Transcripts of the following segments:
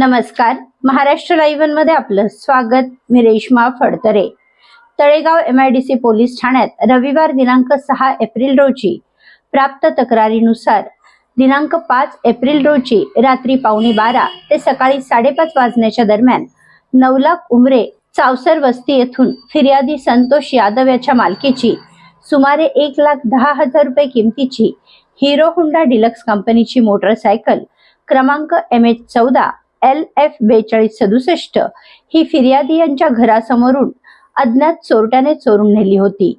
नमस्कार. महाराष्ट्र लाईव्हमध्ये आपलं स्वागत. मी Reshma Phadtare. Talegaon M I D C police ठाण्यात रविवार दिनांक सहा एप्रिल रोजी प्राप्त तक्रारीनुसार दिनांक पाच एप्रिल रोजी रात्री पावणे बारा ते सकाळी साडेपाच वाजण्याच्या दरम्यान नवलाख उमरे चावसर वस्ती येथून फिर्यादी संतोष यादव याच्या मालकीची सुमारे एक लाख दहा हजार रुपये किमतीची हिरो हुंडा डिलक्स कंपनीची मोटरसायकल क्रमांक एम एच चौदा एल एफ बेचाळीस सदुसष्ट ही फिर्यादी यांच्या घरासमोरून अज्ञात चोरट्याने चोरून नेली होती.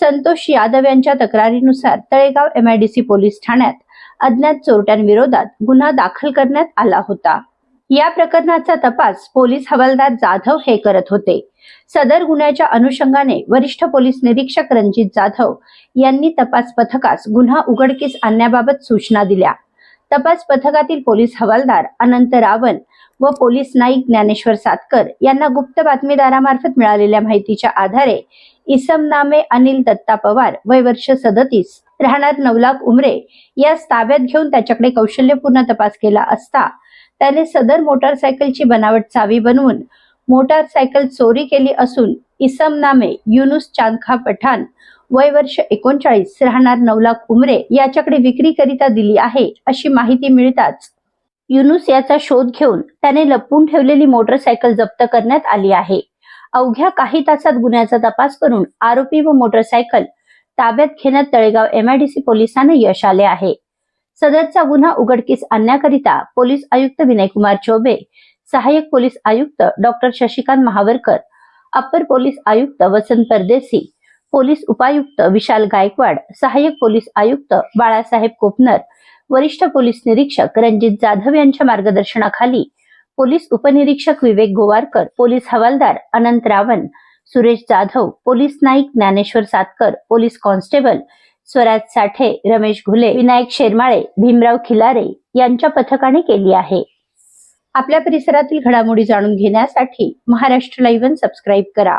संतोष यादव यांच्या तक्रारीनुसार तळेगाव एमआयडीसी पोलीस ठाण्यात अज्ञात चोरट्यांविरोधात गुन्हा दाखल करण्यात आला होता. या प्रकरणाचा तपास पोलीस हवालदार जाधव हे करत होते. सदर गुन्ह्याच्या अनुषंगाने वरिष्ठ पोलीस निरीक्षक रणजित जाधव यांनी तपास पथकास गुन्हा उघडकीस आणण्याबाबत सूचना दिल्या. तपास पथकातील पोलीस हवालदार अनंत रावण व पोलीस नाईक ज्ञानेश्वर सातकर यांना गुप्त बातमीदारामार्फत मिळालेल्या माहितीच्या आधारे इसम नामे अनिल दत्ता पवार वय वर्ष सदतीस राहणार नवलाख उमरे यास ताब्यात घेऊन त्याच्याकडे कौशल्यपूर्ण तपास केला असता त्याने सदर मोटारसायकलची बनावट चावी बनवून मोटारसायकल चोरी केली असून इसम नामे युनुस चांदखा पठाण वय वर्ष एकोणचाळीस राहणार नवलाख उमरे याच्याकडे विक्रीकरिता दिली आहे अशी माहिती मिळताच युनुस याचा शोध घेऊन त्याने लपवून ठेवलेली मोटरसायकल जप्त करण्यात आली आहे. अवघ्या काही तासात गुन्ह्याचा तपास करून आरोपी व मोटरसायकल ताब्यात घेण्यात तळेगाव एमआयडीसी पोलिसांना यश आले आहे. सदरचा गुन्हा उघडकीस आणण्याकरिता पोलीस आयुक्त विनयकुमार चौबे सहाय्यक पोलीस आयुक्त doctor Shashikant Mahavarkar upper police आयुक्त वसंत परदेसी पोलीस उपायुक्त विशाल गायकवाड सहाय्यक पोलीस आयुक्त बाळासाहेब कोपनर वरिष्ठ पोलीस निरीक्षक रणजित जाधव यांच्या मार्गदर्शनाखाली पोलीस उपनिरीक्षक विवेक गोवारकर पोलीस हवालदार Anant Ravan Suresh Jadhav police Naik Dnyaneshwar Satkar police constable Swaraj Sathe Ramesh Ghule Vinayak Shermale Bhimrao Khilare यांच्या पथकाने केली आहे. आपल्या परिसरातील घडामोडी जाणून घेण्यासाठी महाराष्ट्र लाईव्ह सबस्क्राईब करा.